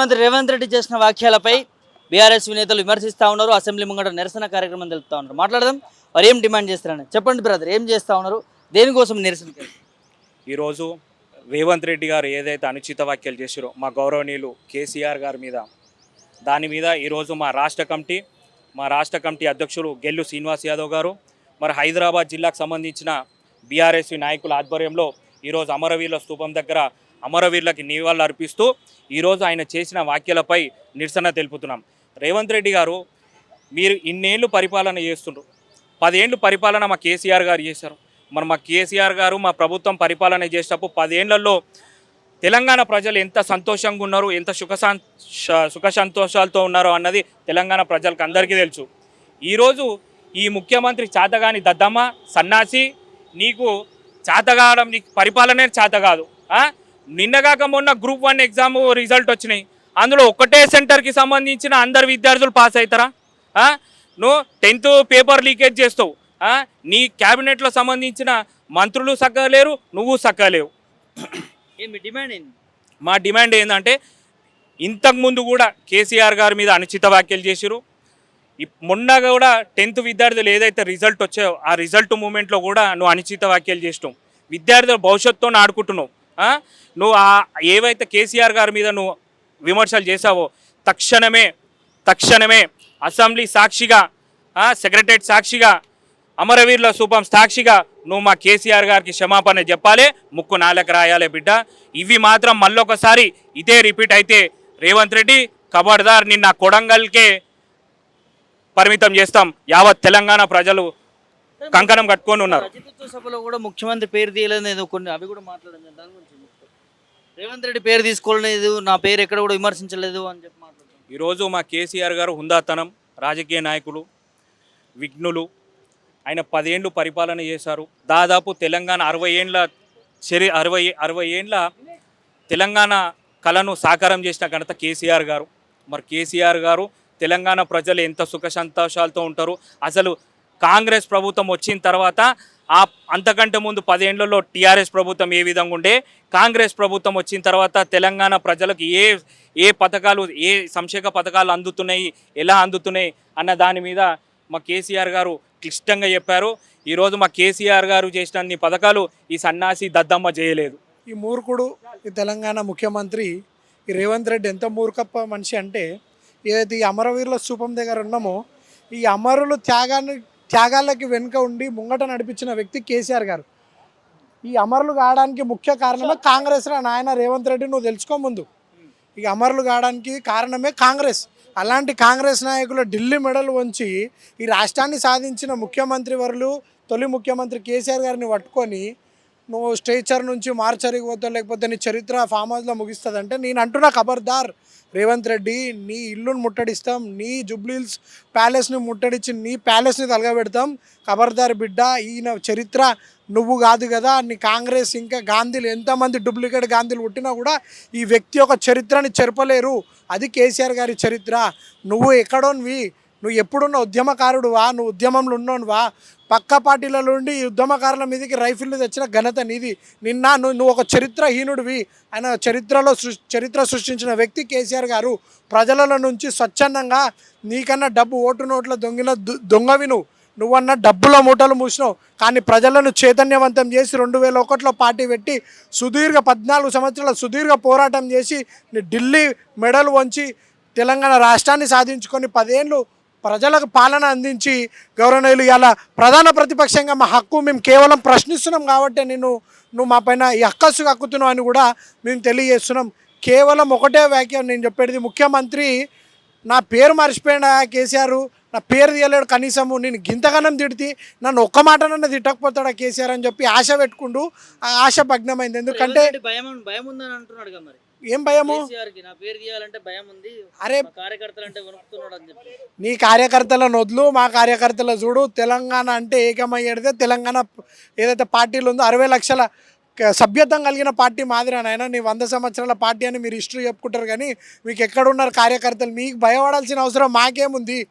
ముఖ్యమంత్రి రేవంత్ రెడ్డి చేసిన వ్యాఖ్యలపై బీఆర్ఎస్ నేతలు విమర్శిస్తూ ఉన్నారు. అసెంబ్లీ ముంగట నిరసన కార్యక్రమం తెలుపుతా ఉన్నారు. మాట్లాడదాం. వారు ఏం డిమాండ్ చేస్తారని. చెప్పండి బ్రదర్ ఏం చేస్తూ ఉన్నారు? దేనికోసం నిరసన ఈరోజు రేవంత్ రెడ్డి గారు ఏదైతే అనుచిత వ్యాఖ్యలు చేశారో మా గౌరవనీయులు కేసీఆర్ గారి మీద దాని మీద ఈరోజు మా రాష్ట్ర కమిటీ మా రాష్ట్ర కమిటీ అధ్యక్షులు గెల్లు శ్రీనివాస్ యాదవ్ గారు మరి హైదరాబాద్ జిల్లాకు సంబంధించిన బీఆర్ఎస్ నాయకుల ఆధ్వర్యంలో ఈరోజు అమరవీరుల స్థూపం దగ్గర అమరవీరులకి నివాళులు అర్పిస్తూ ఈరోజు ఆయన చేసిన వ్యాఖ్యలపై నిరసన తెలుపుతున్నాం. రేవంత్ రెడ్డి గారు మీరు ఇన్నేళ్ళు పరిపాలన చేస్తుండ్రు. పదేళ్ళు పరిపాలన మా కేసీఆర్ గారు చేశారు. మరి మా కేసీఆర్ గారు మా ప్రభుత్వం పరిపాలన చేసేటప్పుడు పదేళ్ళలో తెలంగాణ ప్రజలు ఎంత సంతోషంగా ఉన్నారు ఎంత సుఖ సుఖ సంతోషాలతో ఉన్నారో అన్నది తెలంగాణ ప్రజలకు అందరికీ తెలుసు. ఈరోజు ఈ ముఖ్యమంత్రి చాతగాని దద్దమ్మ సన్నాసి నీకు చాతగాడం నీకు పరిపాలనే చేత కాదు? నిన్నగాక మొన్న గ్రూప్ వన్ ఎగ్జామ్ రిజల్ట్ వచ్చినాయి. అందులో ఒకటే సెంటర్కి సంబంధించిన అందరు విద్యార్థులు పాస్ అవుతారా? నువ్వు టెన్త్ పేపర్ లీకేజ్ చేస్తావు? నీ క్యాబినెట్లో సంబంధించిన మంత్రులు సక్కలేరు నువ్వు సక్కలేవు ఏమి డిమాండ్ ఏంది? మా డిమాండ్ ఏంటంటే ఇంతకుముందు కూడా కేసీఆర్ గారి మీద అనుచిత వ్యాఖ్యలు చేసిరు మొన్న కూడా టెన్త్ విద్యార్థులు ఏదైతే రిజల్ట్ వచ్చాయో ఆ రిజల్ట్ మూమెంట్లో కూడా నువ్వు అనిచిత వ్యాఖ్యలు చేసినావు. విద్యార్థుల భవిష్యత్తుతో ఆడుకుంటున్నావు. నువ్వు ఆ ఏవైతే కేసీఆర్ గారి మీద నువ్వు విమర్శలు చేశావో తక్షణమే తక్షణమే అసెంబ్లీ సాక్షిగా సెక్రటరేట్ సాక్షిగా అమరవీరుల సూపం సాక్షిగా నువ్వు మా కేసీఆర్ గారికి క్షమాపణ చెప్పాలి ముక్కు నాలకు రాయాలి బిడ్డ. ఇవి మాత్రం మళ్ళొకసారి ఇదే రిపీట్ అయితే రేవంత్ రెడ్డి కబడ్దార్ నిన్న కొడంగల్కే పరిమితం చేస్తాం. యావత్ తెలంగాణ ప్రజలు కంకణం కట్టుకొని ఉన్నారు. సభలో కూడా ముఖ్యమంత్రి పేరు తీయలేదు కొన్ని అవి కూడా దాని గురించి చెప్తారు? రేవంత్ రెడ్డి పేరు తీసుకోలేదు నా పేరు ఎక్కడ కూడా విమర్శించలేదు అని చెప్పి ఈరోజు మా కేసీఆర్ గారు హుందాతనం రాజకీయ నాయకులు విఘ్నులు. ఆయన పదేళ్ళు పరిపాలన చేశారు. దాదాపు తెలంగాణ అరవై ఏండ్ల చరి అరవై అరవై ఏండ్ల తెలంగాణ కళను సాకారం చేసిన ఘనత కేసీఆర్ గారు. మరి కేసీఆర్ గారు తెలంగాణ ప్రజలు ఎంత సుఖ సంతోషాలతో ఉంటారు. అసలు కాంగ్రెస్ ప్రభుత్వం వచ్చిన తర్వాత ఆ అంతకంటే ముందు పదేళ్ళలో టీఆర్ఎస్ ప్రభుత్వం ఏ విధంగా ఉండే కాంగ్రెస్ ప్రభుత్వం వచ్చిన తర్వాత తెలంగాణ ప్రజలకు ఏ ఏ పథకాలు ఏ సంక్షేమ పథకాలు అందుతున్నాయి ఎలా అందుతున్నాయి అన్న దాని మీద మా కేసీఆర్ గారు క్లిష్టంగా చెప్పారు. ఈరోజు మా కేసీఆర్ గారు చేసిన అన్ని పథకాలు ఈ సన్నాసి దద్దమ్మ చేయలేదు. ఈ మూర్ఖుడు ఈ తెలంగాణ ముఖ్యమంత్రి ఈ రేవంత్ రెడ్డి ఎంత మూర్ఖప్ప మనిషి అంటే ఏదైతే ఈ అమరవీరుల స్థూపం దగ్గర ఉన్నామో ఈ అమరులు త్యాగాన్ని త్యాగాలకి వెనుక ఉండి ముంగట నడిపించిన వ్యక్తి కేసీఆర్ గారు. ఈ అమరులు కావడానికి ముఖ్య కారణమే కాంగ్రెస్ నాయన రేవంత్ రెడ్డి నువ్వు తెలుసుకో ముందు. ఈ అమరులు కావడానికి కారణమే కాంగ్రెస్. అలాంటి కాంగ్రెస్ నాయకులు ఢిల్లీ మెడల్ వంచి ఈ రాష్ట్రాన్ని సాధించిన ముఖ్యమంత్రి వరులు తొలి ముఖ్యమంత్రి కేసీఆర్ గారిని పట్టుకొని నువ్వు స్టేచర్ నుంచి మార్చరికి పోతావు లేకపోతే నీ చరిత్ర ఫామ్ హౌస్లో ముగిస్తుంది అంటే నేను అంటున్నా ఖబర్దార్. రేవంత్ రెడ్డి నీ ఇల్లును ముట్టడిస్తాం నీ జుబ్లీల్స్ ప్యాలెస్ని ముట్టడిచ్చి నీ ప్యాలెస్ని తలగబెడతాం. ఖబర్దార్ బిడ్డ ఈయన చరిత్ర నువ్వు కాదు కదా నీ కాంగ్రెస్ ఇంకా గాంధీలు ఎంతమంది డూప్లికేట్ గాంధీలు పుట్టినా కూడా ఈ వ్యక్తి యొక్క చరిత్రని చెరపలేరు. అది కేసీఆర్ గారి చరిత్ర. నువ్వు ఎక్కడోన్వి నువ్వు ఎప్పుడున్న ఉద్యమకారుడువా నువ్వు ఉద్యమంలో ఉన్నోనువా పక్క పార్టీల నుండి ఉద్యమకారుల మీదకి రైఫిల్లు తెచ్చిన ఘనత నీది. నిన్న నువ్వు నువ్వు ఒక చరిత్రహీనుడివి. ఆయన చరిత్రలో సృ చరిత్ర సృష్టించిన వ్యక్తి కేసీఆర్ గారు ప్రజల నుంచి స్వచ్ఛందంగా నీకన్నా డబ్బు ఓటు నోట్ల దొంగిన దొంగవి నువ్వు. నువ్వన్న డబ్బుల మూటలు మూసినావు. కానీ ప్రజలను చైతన్యవంతం చేసి రెండు వేల ఒకటిలో పార్టీ పెట్టి సుదీర్ఘ పద్నాలుగు సంవత్సరాల సుదీర్ఘ పోరాటం చేసి నీ ఢిల్లీ మెడల్ వంచి తెలంగాణ రాష్ట్రాన్ని సాధించుకొని పదేళ్ళు ప్రజలకు పాలన అందించి గౌరవనీయులు ఇలా ప్రధాన ప్రతిపక్షంగా మా హక్కు మేము కేవలం ప్రశ్నిస్తున్నాం కాబట్టి నేను నువ్వు మా పైన ఈ హక్కస్సు హక్కుతున్నావు అని కూడా మేము తెలియజేస్తున్నాం. కేవలం ఒకటే వ్యాఖ్య నేను చెప్పేది ముఖ్యమంత్రి నా పేరు మర్చిపోయినా కేసీఆర్ నా పేరు తీయలేడు కనీసము నేను గింతగానం తిడితే నన్ను ఒక్క మాటనన్నా తిట్టకపోతాడా కేసీఆర్ అని చెప్పి ఆశ పెట్టుకుంటూ ఆ ఆశ భగ్నమైంది. ఎందుకంటే భయం భయం ఉందని అంటున్నాడు మరి. ఏం భయము? కేసీఆర్కి నా పేరు తీయాలంటే భయం ఉంది. అరే మా కార్యకర్తలు అంటే వణుకుతున్నాడు అని చెప్పి. నీ కార్యకర్తలను వదులు మా కార్యకర్తల చూడు. తెలంగాణ అంటే ఏకమయ్యేదే. తెలంగాణ ఏదైతే పార్టీలు ఉందో అరవై లక్షల సభ్యత్వం కలిగిన పార్టీ మాదిరినైనా నీ వంద సంవత్సరాల పార్టీ అని మీరు హిస్టరీ చెప్పుకుంటారు కానీ మీకు ఎక్కడున్నారు కార్యకర్తలు? మీకు భయపడాల్సిన అవసరం మాకేముంది?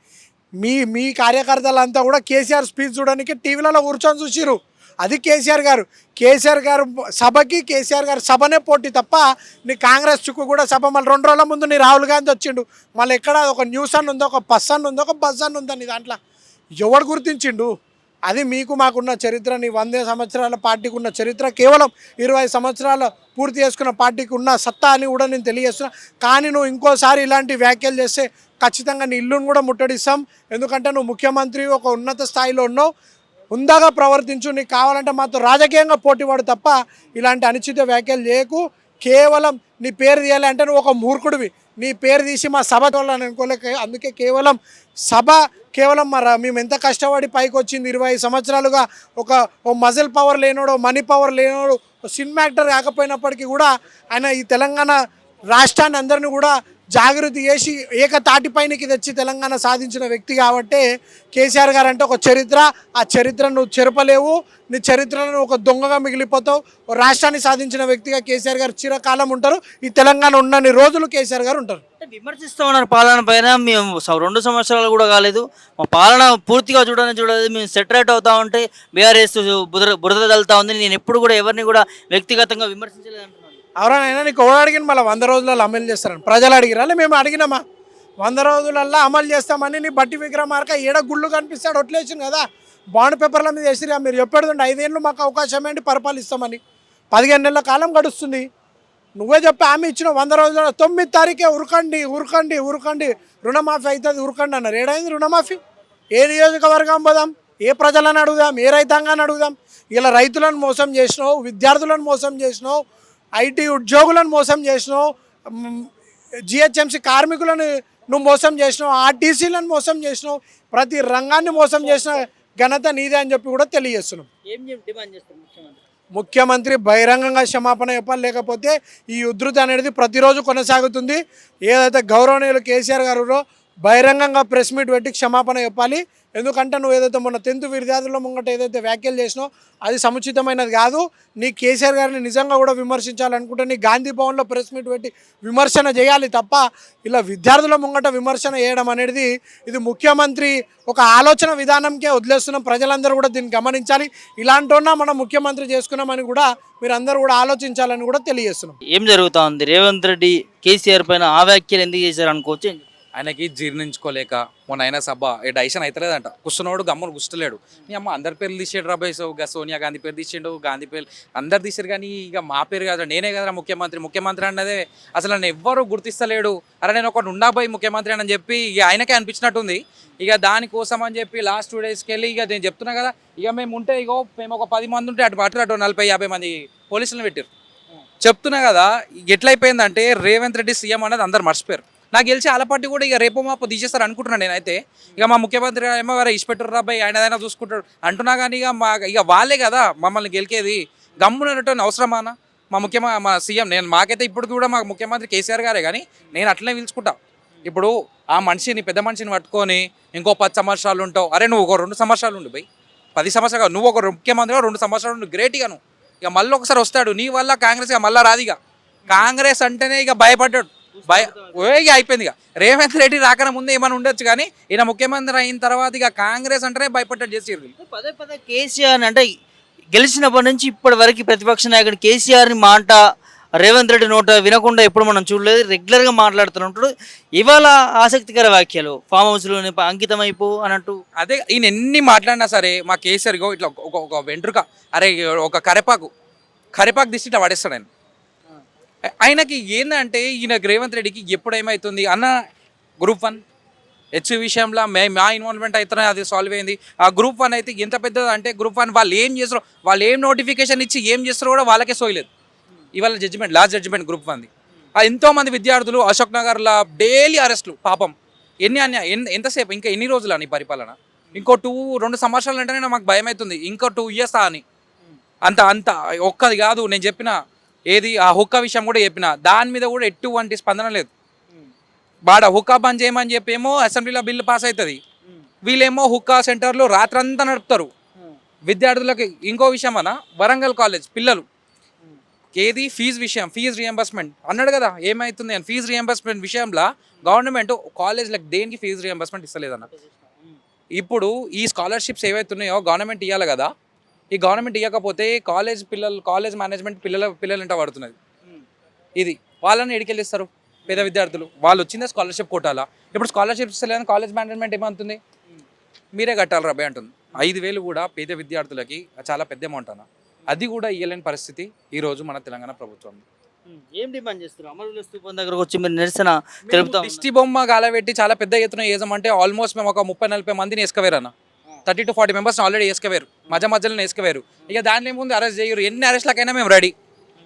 మీ మీ కార్యకర్తలంతా కూడా కేసీఆర్ స్పీచ్ చూడడానికి టీవీలలో కూర్చొని చూసిరు అది కేసీఆర్ గారు. కేసీఆర్ గారు సభకి కేసీఆర్ గారు సభనే పోటీ తప్ప నీ కాంగ్రెస్ చుక్కు కూడా సభ. మళ్ళీ రెండు రోజుల ముందు నీ రాహుల్ గాంధీ వచ్చిండు. మళ్ళీ ఎక్కడ ఒక న్యూస్ అన్న ఉందో? ఒక బస్ అన్న ఉందో? ఒక బస్ అన్న ఉందని నీ దాంట్లో? ఎవడు గుర్తించిండు? అది మీకు మాకున్న చరిత్ర. నీ వందే సంవత్సరాల పార్టీకి ఉన్న చరిత్ర. కేవలం ఇరవై సంవత్సరాలు పూర్తి చేసుకున్న పార్టీకి ఉన్న సత్తా అని కూడా నేను తెలియజేస్తున్నా. కానీ నువ్వు ఇంకోసారి ఇలాంటి వ్యాఖ్యలు చేస్తే ఖచ్చితంగా నీ ఇల్లును కూడా ముట్టడిస్తాం. ఎందుకంటే నువ్వు ముఖ్యమంత్రి ఒక ఉన్నత స్థాయిలో ఉన్నావు. హుందాగా ప్రవర్తించు నీకు కావాలంటే మాతో రాజకీయంగా పోటీపడు తప్ప ఇలాంటి అనుచిత వ్యాఖ్యలు చేయకు. కేవలం నీ పేరు తీయాలి అంటే నువ్వు ఒక మూర్ఖుడివి. నీ పేరు తీసి మా సభ తోలని అనుకోలేక అందుకే కేవలం సభ కేవలం మరి మేము ఎంత కష్టపడి పైకి వచ్చింది ఇరవై సంవత్సరాలుగా ఒక ఓ మజిల్ పవర్ లేనోడు మనీ పవర్ లేనోడు సినిమా యాక్టర్ కాకపోయినప్పటికీ కూడా ఆయన ఈ తెలంగాణ రాష్ట్రాన్ని అందరిని కూడా జాగృతి చేసి ఏకతాటిపైనకి తెచ్చి తెలంగాణ సాధించిన వ్యక్తి కాబట్టే కేసీఆర్ గారు అంటే ఒక చరిత్ర. ఆ చరిత్ర నువ్వు చెరపలేవు. నీ చరిత్రను ఒక దొంగగా మిగిలిపోతావు. రాష్ట్రాన్ని సాధించిన వ్యక్తిగా కేసీఆర్ గారు చిరకాలం ఉంటారు. ఈ తెలంగాణ ఉన్నన్ని రోజులు కేసీఆర్ గారు ఉంటారు. విమర్శిస్తూ ఉన్నారు పాలన పైన. మేము స- రెండు సంవత్సరాలు కూడా కాలేదు. మా పాలన పూర్తిగా చూడని చూడలేదు. మేము సెటరేట్ అవుతా ఉంటే బీఆర్ఎస్ బురద బురద తలుతా ఉంది. నేను ఎప్పుడు కూడా ఎవరిని కూడా వ్యక్తిగతంగా విమర్శించలేదు ఎవరైనా నీకు ఎవరు అడిగిన మళ్ళీ వంద రోజులలో అమలు చేస్తారని. ప్రజలు అడిగిరాలి మేము అడిగినామా? వంద రోజులల్లో అమలు చేస్తామని నీ బట్టి విక్రమార్క ఏడ గుళ్ళు కనిపిస్తాడు ఒట్లేసింది కదా. బాండ్ పేపర్ల మీద వేసిరా మీరు చెప్పేది ఐదేళ్ళు మాకు అవకాశం ఏంటి? పరిపాలిస్తామని పదిహేను నెలల కాలం గడుస్తుంది. నువ్వే చెప్పి ఆమె ఇచ్చిన వంద రోజుల తొమ్మిది తారీఖే ఉరకండి ఉరకండి ఉరకండి. రుణమాఫీ అవుతుంది ఉరకండి అన్నారు. ఏడైంది రుణమాఫీ? ఏ నియోజకవర్గం పోదాం? ఏ ప్రజలను అడుగుదాం? ఏ రైతాంగాన్ని అడుగుదాం? ఇలా రైతులను మోసం చేసినావు విద్యార్థులను మోసం చేసినావు ఐటీ ఉద్యోగులను మోసం చేసినావు జిహెచ్ఎంసీ కార్మికులను నువ్వు మోసం చేసినావు ఆర్టీసీలను మోసం చేసినావు ప్రతి రంగాన్ని మోసం చేసిన ఘనత నీదే అని చెప్పి కూడా తెలియజేస్తున్నాం. ముఖ్యమంత్రి? బహిరంగంగా క్షమాపణ చెప్పాలి లేకపోతే ఈ ఉధృతి అనేది ప్రతిరోజు కొనసాగుతుంది. ఏదైతే గౌరవనీయులు కేసీఆర్ గారు బహిరంగంగా ప్రెస్ మీట్ పెట్టి క్షమాపణ చెప్పాలి. ఎందుకంటే నువ్వు ఏదైతే మొన్న టెన్త్ విద్యార్థుల ముంగట ఏదైతే వ్యాఖ్యలు చేసినావు అది సముచితమైనది కాదు. నీ కేసీఆర్ గారిని నిజంగా కూడా విమర్శించాలనుకుంటే నీ గాంధీ భవన్లో ప్రెస్ మీట్ పెట్టి విమర్శన చేయాలి తప్ప ఇలా విద్యార్థుల ముంగట విమర్శన చేయడం అనేది ఇది ముఖ్యమంత్రి ఒక ఆలోచన విధానంకే వదిలేస్తున్నాం. ప్రజలందరూ కూడా దీన్ని గమనించాలి. ఇలాంటి మనం ముఖ్యమంత్రి చేసుకున్నామని కూడా మీరు అందరూ కూడా ఆలోచించాలని కూడా తెలియజేస్తున్నాం. ఏం జరుగుతా ఉంది? రేవంత్ రెడ్డి కేసీఆర్ పైన ఆ వ్యాఖ్యలు ఎందుకు చేశారు అనుకోవచ్చు? ఆయనకి జీర్ణించుకోలేక మొన్న అయినా సభ ఏ డైషన్ అవుతలేదంట కూర్చున్నవాడు గమ్మును గుస్తలేడు నీ అమ్మ అందరి పేర్లు తీసాడు రాబాయ్ సో ఇక సోనియా గాంధీ పేరు తీసిండు గాంధీ పేరు అందరు తీసారు కానీ ఇక మా పేరు కాదు నేనే కదా ముఖ్యమంత్రి ముఖ్యమంత్రి అన్నదే. అసలు నన్ను ఎవ్వరూ గుర్తిస్తలేడు. అరే నేను ఒకటి ఉండాబోయి ముఖ్యమంత్రి అని చెప్పి ఇక ఆయనకే అనిపించినట్టుంది. ఇక దానికోసం అని చెప్పి లాస్ట్ టూ డేస్కి వెళ్ళి ఇక నేను చెప్తున్నా కదా ఇక మేము ఉంటే ఇగో మేము ఒక పది మంది ఉంటే అటు అటు అటు నలభై యాభై మంది పోలీసులను పెట్టారు చెప్తున్నా కదా ఎట్లయిపోయిందంటే రేవంత్ రెడ్డి సీఎం అనేది అందరు మర్చిపోయారు. నాకు గెలిచి ఆలపాటి కూడా ఇక రేపు మాపు తీసేస్తారు అనుకుంటున్నాను నేనైతే. ఇక మా ముఖ్యమంత్రి ఏమో వారు ఇష్టపెట్టారు రాబాయి ఆయన ఏదైనా చూసుకుంటాడు. అంటున్నా కానీ ఇక మా ఇక వాళ్ళే కదా మమ్మల్ని గెలికేది. గమ్మునట్టు అవసరమానా మా ముఖ్యమ మా సీఎం నేను మాకైతే ఇప్పుడు కూడా మా ముఖ్యమంత్రి కేసీఆర్ గారే కానీ నేను అట్లనే పిలుచుకుంటా. ఇప్పుడు ఆ మనిషిని పెద్ద మనిషిని పట్టుకొని ఇంకో పది సంవత్సరాలు ఉంటావు. అరే నువ్వు ఒక రెండు సంవత్సరాలు ఉండు బై పది సంవత్సరాలు నువ్వు ఒక ముఖ్యమంత్రిగా రెండు సంవత్సరాలు ఉండు గ్రేట్ ఇక నువ్వు. ఇక మళ్ళీ ఒకసారి వస్తాడు. నీ వల్ల కాంగ్రెస్ ఇక మళ్ళీ రాదు ఇక. కాంగ్రెస్ అంటేనే ఇక భయపడ్డాడు. భయ ఇక అయిపోయింది ఇక. రేవంత్ రెడ్డి రాకన ముందే ఏమైనా ఉండొచ్చు కానీ ఈయన ముఖ్యమంత్రి అయిన తర్వాత ఇక కాంగ్రెస్ అంటేనే భయపడ్డాడు చేసి పదే పదే కేసీఆర్ అంటే గెలిచినప్పటి నుంచి ఇప్పటి వరకు ప్రతిపక్ష నాయకుడు కేసీఆర్ని మాట రేవంత్ రెడ్డి నోట వినకుండా ఎప్పుడు మనం చూడలేదు. రెగ్యులర్గా మాట్లాడుతుంటాడు ఇవాళ ఆసక్తికర వ్యాఖ్యలు. ఫామ్ హౌస్లోని అంకితం అయిపో అన్నట్టు. అదే ఈయన ఎన్ని మాట్లాడినా సరే మా కేసీఆర్ ఇట్లా ఒక ఒక వెంట్రుక. అరే ఒక కరిపాకు. కరిపాకు తీసి ఇట్లా పడేస్తాడు ఆయన. ఆయనకి ఏందంటే ఈయన రేవంత్ రెడ్డికి ఎప్పుడు ఏమవుతుంది అన్న గ్రూప్ వన్ హెచ్ విషయంలో మే మా ఇన్వాల్వ్మెంట్ అవుతున్నాయి అది సాల్వ్ అయింది. ఆ గ్రూప్ వన్ అయితే ఎంత పెద్దది అంటే గ్రూప్ వన్ వాళ్ళు ఏం చేస్తారో వాళ్ళు ఏం నోటిఫికేషన్ ఇచ్చి ఏం చేస్తారో కూడా వాళ్ళకే సోయలేదు ఇవాళ జడ్జిమెంట్ లాస్ట్ జడ్జిమెంట్ గ్రూప్ వన్ది. ఆ ఎంతో మంది విద్యార్థులు అశోక్ నగర్లో డైలీ అరెస్టులు పాపం. ఎన్ని అన్య ఎంతసేపు ఇంకా ఎన్ని రోజులు అని పరిపాలన? ఇంకో టూ రెండు సంవత్సరాలు అంటేనే మాకు భయం అవుతుంది ఇంకో టూ ఇయర్స్ అని. అంత అంత ఒక్కది కాదు నేను చెప్పిన ఏది? ఆ హుక్క విషయం కూడా చెప్పిన. దాని మీద కూడా ఎటువంటి స్పందన లేదు. బాడ హుక్కా బంద్ చేయమని చెప్పి ఏమో అసెంబ్లీలో బిల్లు పాస్ అవుతుంది. వీళ్ళేమో హుక్కా సెంటర్లు రాత్రంతా నడుపుతారు. విద్యార్థులకి ఇంకో విషయం అన్న వరంగల్ కాలేజ్ పిల్లలు. ఏది? ఫీజు విషయం ఫీజు రియంబర్స్మెంట్ అన్నాడు కదా ఏమవుతుంది అని. ఫీజు రియంబర్స్మెంట్ విషయంలో గవర్నమెంట్ కాలేజ్లకు దేనికి ఫీజు రియంబర్స్మెంట్ ఇస్తలేదన్న? ఇప్పుడు ఈ స్కాలర్షిప్స్ ఏవైతే ఉన్నాయో గవర్నమెంట్ ఇవ్వాలి కదా ఈ గవర్నమెంట్ ఇవ్వకపోతే కాలేజ్ పిల్లలు కాలేజ్ మేనేజ్మెంట్ పిల్లల పిల్లలు ఇంట పడుతున్నది ఇది. వాళ్ళని ఎడికెళ్ళిస్తారు పేద విద్యార్థులు. వాళ్ళు వచ్చిందే స్కాలర్షిప్ కొట్టాలా ఇప్పుడు స్కాలర్షిప్ ఇస్తలేదని కాలేజ్ మేనేజ్మెంట్ ఏమంటుంది? మీరే కట్టాలి రబ్బే అంటుంది. ఐదు వేలు కూడా పేద విద్యార్థులకి చాలా పెద్ద అమౌంట్ అన్న. అది కూడా ఇవ్వలేని పరిస్థితి ఈ రోజు మన తెలంగాణ ప్రభుత్వం. ఉమ్, ఏం డిమాండ్ చేస్తారు అమరుల స్తూపం దగ్గరకు వచ్చి మీరు నిరసన తెలుపుతా దిష్టి బొమ్మ గాలబెట్టి చాలా పెద్ద ఎత్తున వేసామంటే ఆల్మోస్ట్ మేము ఒక ముప్పై నలభై మందిని వేసుకవేరు అన్న thirty to forty members already వేసుకవేరు మధ్య మధ్యలో వేసుకవేరు ఇక దాంట్లో ఏముంది అరెస్ట్ చేయరు. ఎన్ని అరెస్ట్లకైనా మేము రెడీ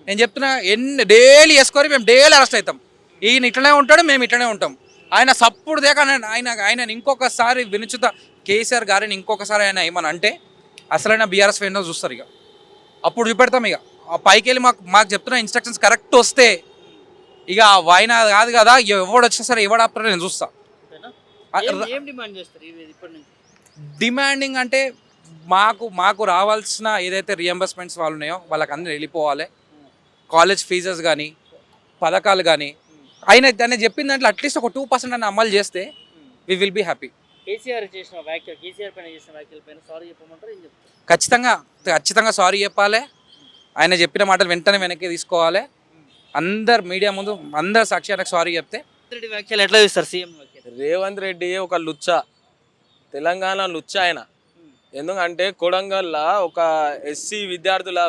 నేను చెప్తున్నా ఎన్ని డైలీ వేసుకొని మేము డైలీ అరెస్ట్ అవుతాం. ఈయన ఇట్లనే ఉంటాడు మేము ఇట్లనే ఉంటాం. ఆయన సప్పుడు దేక ఆయన ఆయన ఆయన ఇంకొకసారి వినుచుత కేసీఆర్ గారిని ఇంకొకసారి ఆయన ఏమని అంటే అసలైన బీఆర్ఎస్ ఏంటో చూస్తారు ఇక. అప్పుడు చూపెడతాం ఇక. ఆ పైకి వెళ్ళి మాకు మాకు చెప్తున్న ఇన్స్ట్రక్షన్స్ కరెక్ట్ వస్తే ఇక ఆయన కాదు కదా ఎవడు వచ్చినా సరే ఎవడు నేను చూస్తాను ఏం- డిమాండ్ చేస్తారు ఇప్పటి నుంచి? డిమాండింగ్ అంటే మాకు మాకు రావాల్సిన ఏదైతే రియంబర్స్మెంట్స్ వాళ్ళు ఉన్నాయో వాళ్ళకి అందరూ వెళ్ళిపోవాలి. కాలేజ్ ఫీజెస్ కానీ పథకాలు కానీ ఆయన ఆయన చెప్పిన దాంట్లో అట్లీస్ట్ ఒక టూ పర్సెంట్ అని అమలు చేస్తే we will be happy KCR చేసిన వ్యాఖ్యలు కేసీఆర్ పైన చేసిన వ్యాఖ్యల పైన సారీ చెప్పమంటారు ఏం చెప్తారు? ఖచ్చితంగా ఖచ్చితంగా సారీ చెప్పాలి. ఆయన చెప్పిన మాటలు వెంటనే వెనక్కి తీసుకోవాలి. అందరు మీడియా ముందు అందరు సాక్షి సారీ చెప్తే వ్యాఖ్యలు ఎట్లా చూస్తారు సీఎం రేవంత్ రెడ్డి ఒక లుచ్చ. తెలంగాణ లుచ్చాయన. ఎందుకంటే కొడంగల్లో ఒక ఎస్సీ విద్యార్థుల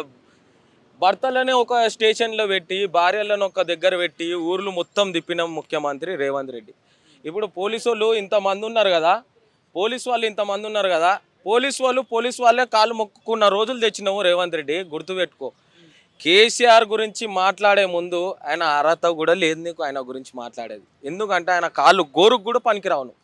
భర్తలనే ఒక స్టేషన్లో పెట్టి భార్యలను ఒక దగ్గర పెట్టి ఊర్లు మొత్తం తిప్పిన ముఖ్యమంత్రి రేవంత్ రెడ్డి. ఇప్పుడు పోలీసు వాళ్ళు ఇంతమంది ఉన్నారు కదా పోలీసు వాళ్ళు ఇంతమంది ఉన్నారు కదా పోలీసు వాళ్ళు పోలీసు వాళ్ళే కాళ్ళు మొక్కుకున్న రోజులు తెచ్చినావు రేవంత్ రెడ్డి గుర్తుపెట్టుకో. కేసీఆర్ గురించి మాట్లాడే ముందు ఆయన అర్హత కూడా లేదు నీకు ఆయన గురించి మాట్లాడేది. ఎందుకంటే ఆయన కాళ్ళు గోరుకు కూడా పనికిరావును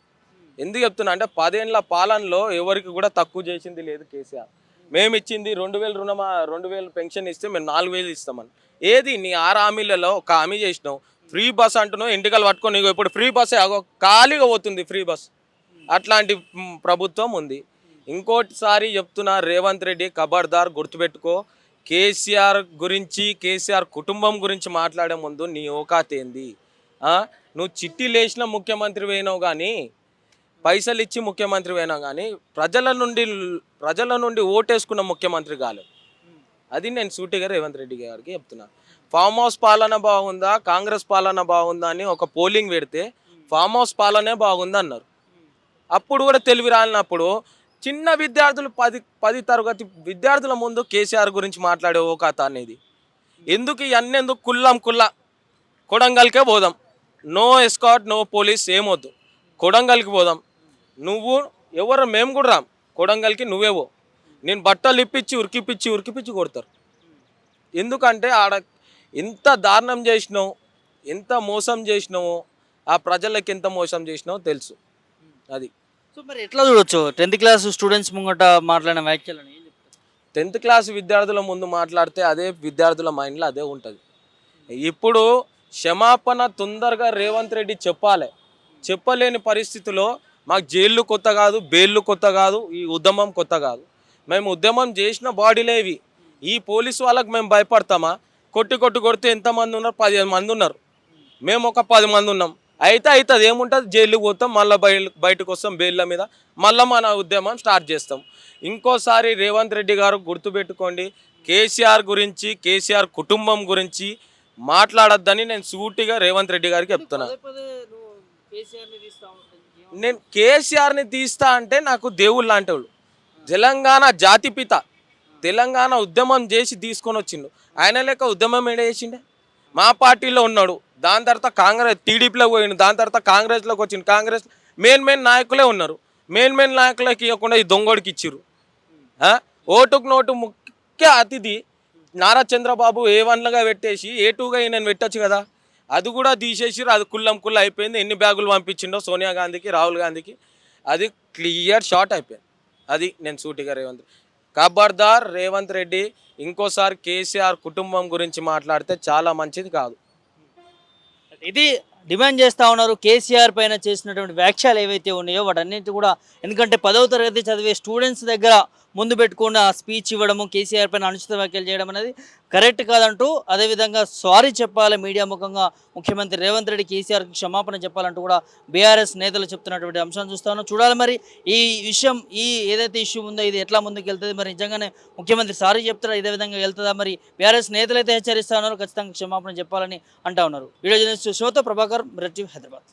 ఎందుకు చెప్తున్నా అంటే పదేళ్ళ పాలనలో ఎవరికి కూడా తక్కువ చేసింది లేదు కేసీఆర్. మేము ఇచ్చింది రెండు వేలు రుణమా రెండు వేలు పెన్షన్ ఇస్తే మేము నాలుగు వేలు ఇస్తామని. ఏది? నీ ఆరు హామీలలో ఒక హామీ చేసినావు. ఫ్రీ బస్ అంటున్నావు ఎంటికలు పట్టుకొని నీకు ఇప్పుడు ఫ్రీ బస్ ఖాళీగా పోతుంది ఫ్రీ బస్. అట్లాంటి ప్రభుత్వం ఉంది. ఇంకోటిసారి చెప్తున్నా రేవంత్ రెడ్డి ఖబర్దార్ గుర్తుపెట్టుకో కేసీఆర్ గురించి కేసీఆర్ కుటుంబం గురించి మాట్లాడే ముందు నీ ఓకాత్ ఏంది? నువ్వు చిట్టి లేచిన ముఖ్యమంత్రి పోయినావు కానీ పైసలు ఇచ్చి ముఖ్యమంత్రి అయినా కానీ ప్రజల నుండి ప్రజల నుండి ఓటేసుకున్న ముఖ్యమంత్రి కాలేదు అది నేను సూటిగా రేవంత్ రెడ్డి గారికి చెప్తున్నా. ఫామ్ హౌస్ పాలన బాగుందా కాంగ్రెస్ పాలన బాగుందా అని ఒక పోలింగ్ పెడితే ఫామ్ హౌస్ పాలనే బాగుంది అన్నారు అప్పుడు కూడా తెలివి రాలినప్పుడు చిన్న విద్యార్థులు పది పది తరగతి విద్యార్థుల ముందు కేసీఆర్ గురించి మాట్లాడే ఓ కథ అనేది. ఎందుకు ఇవన్నీ ఎందుకు కుల్లం కుల్ల? కొడంగల్కే పోదాం. నో ఎస్కాట్ నో పోలీస్ ఏమొద్దు. కొడంగల్కి పోదాం. నువ్వు ఎవరు మేము కూడా రాం. కొడంగల్కి నువ్వేవో నేను బట్టలు ఇప్పించి ఉరికిపిచ్చి ఉరికిపిచ్చి కొడతారు. ఎందుకంటే ఆడ ఎంత దారుణం చేసినావు ఎంత మోసం చేసినావో ఆ ప్రజలకి ఎంత మోసం చేసినావో తెలుసు. అది. సో మరి ఎట్లా చూడొచ్చు? టెన్త్ క్లాస్ స్టూడెంట్స్ ముంగట మాట్లాడిన వ్యాఖ్యలను టెన్త్ క్లాస్ విద్యార్థుల ముందు మాట్లాడితే అదే విద్యార్థుల మైండ్లో అదే ఉంటుంది. ఇప్పుడు క్షమాపణ తొందరగా రేవంత్ రెడ్డి చెప్పాలి. చెప్పలేని పరిస్థితిలో మాకు జైళ్ళు కొత్త కాదు బెయిళ్ళు కొత్త కాదు ఈ ఉద్యమం కొత్త కాదు. మేము ఉద్యమం చేసిన బాడీలేవి ఈ పోలీసు వాళ్ళకి మేము భయపడతామా? కొట్టి కొట్టి కొడితే ఎంతమంది ఉన్నారు? పదిహేను మంది ఉన్నారు. మేము ఒక పది మంది ఉన్నాం. అయితే అవుతుంది ఏముంటుంది? జైలుకి పోతాం మళ్ళీ బయట బయటకు వస్తాం బెయిల్ల మీద. మళ్ళీ మన ఉద్యమం స్టార్ట్ చేస్తాం. ఇంకోసారి రేవంత్ రెడ్డి గారు గుర్తుపెట్టుకోండి కేసీఆర్ గురించి కేసీఆర్ కుటుంబం గురించి మాట్లాడొద్దని నేను సూటిగా రేవంత్ రెడ్డి గారికి చెప్తున్నా. నేను కేసీఆర్ని తీస్తా అంటే నాకు దేవుళ్ళు లాంటి వాళ్ళు తెలంగాణ జాతిపిత తెలంగాణ ఉద్యమం చేసి తీసుకొని వచ్చిండు. ఆయన లెక్క ఉద్యమం ఏడ చేసిండే? మా పార్టీలో ఉన్నాడు. దాని తర్వాత కాంగ్రెస్ టీడీపీలో పోయిండు. దాని తర్వాత కాంగ్రెస్లోకి వచ్చిండు. కాంగ్రెస్ మెయిన్ మెయిన్ నాయకులే ఉన్నారు. మెయిన్ మెయిన్ నాయకులకి ఇవ్వకుండా ఈ దొంగోడికి ఇచ్చిర్రు. ఓటుకు నోటు ముఖ్య అతిథి నారా చంద్రబాబు ఏ వన్లుగా పెట్టేసి ఏ టూగా నేను పెట్టొచ్చు కదా? అది కూడా తీసేసిర్రు అది కుల్లం కుల్ల అయిపోయింది. ఎన్ని బ్యాగులు పంపించిండో సోనియా గాంధీకి రాహుల్ గాంధీకి అది క్లియర్ షార్ట్ అయిపోయింది. అది నేను సూటిగా రేవంత్ ఖబర్దార్ రేవంత్ రెడ్డి ఇంకోసారి కేసీఆర్ కుటుంబం గురించి మాట్లాడితే చాలా మంచిది కాదు. ఇది డిమాండ్ చేస్తా ఉన్నారు కేసీఆర్ పైన చేసినటువంటి వ్యాఖ్యలు ఏవైతే ఉన్నాయో వాటన్నిటి కూడా ఎందుకంటే పదవ తరగతి చదివే స్టూడెంట్స్ దగ్గర ముందు పెట్టుకుండా ఆ స్పీచ్ ఇవ్వడము కేసీఆర్ పైన అనుచిత వ్యాఖ్యలు చేయడం అనేది కరెక్ట్ కాదంటూ అదేవిధంగా సారీ చెప్పాలి మీడియా ముఖంగా ముఖ్యమంత్రి రేవంత్ రెడ్డి కేసీఆర్కి క్షమాపణ చెప్పాలంటూ కూడా బీఆర్ఎస్ నేతలు చెప్తున్నటువంటి అంశాన్ని చూస్తాను చూడాలి మరి ఈ విషయం ఈ ఏదైతే ఇష్యూ ఉందో ఇది ఎట్లా ముందుకు వెళ్తుంది? మరి నిజంగానే ముఖ్యమంత్రి సారీ చెప్తారా? ఇదే విధంగా వెళ్తుందా? మరి బీఆర్ఎస్ నేతలు అయితే హెచ్చరిస్తా ఉన్నారు ఖచ్చితంగా క్షమాపణ చెప్పాలని అంటా ఉన్నారు. వీడియో జర్నలిస్ట్ శోత ప్రభాకర్ రెడ్ హైదరాబాద్.